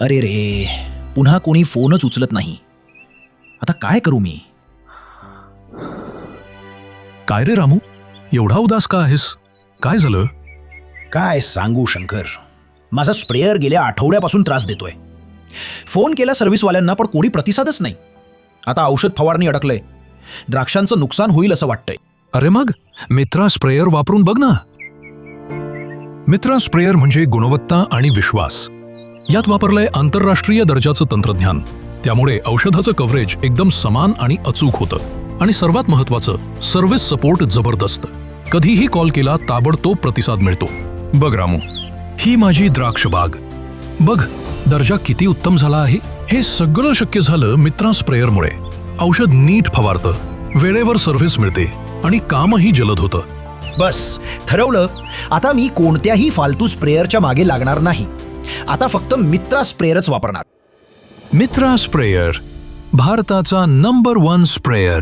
अरे रे पुन्हा कोणी फोनच उचलत नाही. आता काय करू मी? काय रे रामू? एवढा उदास का आहेस? काय झालं? काय सांगू शंकर? माझा स्प्रेअर गेल्या आठवड्यापासून त्रास देतोय. फोन केला सर्व्हिसवाल्यांना पण कोणी प्रतिसादच नाही. आता औषध फवारणी अडकलंय. द्राक्षांचं नुकसान होईल असं वाटतंय. अरे मग मित्रा स्प्रेयर वापरून बघ ना. मित्रा स्प्रेयर म्हणजे गुणवत्ता आणि विश्वास. यात वापरलंय आंतरराष्ट्रीय दर्जाचं तंत्रज्ञान. त्यामुळे औषधाचं कव्हरेज एकदम समान आणि अचूक होतं. आणि सर्वात महत्वाचं सर्व्हिस सपोर्ट जबरदस्त. कधीही कॉल केला ताबडतोब प्रतिसाद मिळतो. बघ रामू ही माझी द्राक्ष बाग. बघ दर्जा किती उत्तम झाला आहे. हे सगळं शक्य झालं मित्रा स्प्रेयरमुळे औषध नीट फवारतं. वेळेवर सर्व्हिस मिळते. आणि कामही जलद होतं. बस ठरवलं. आता मी कोणत्याही फालतू स्प्रेअरच्या मागे लागणार नाही. आता फक्त मित्रा स्प्रेअरच वापरणार. मित्रा स्प्रेयर भारताचा नंबर वन स्प्रेयर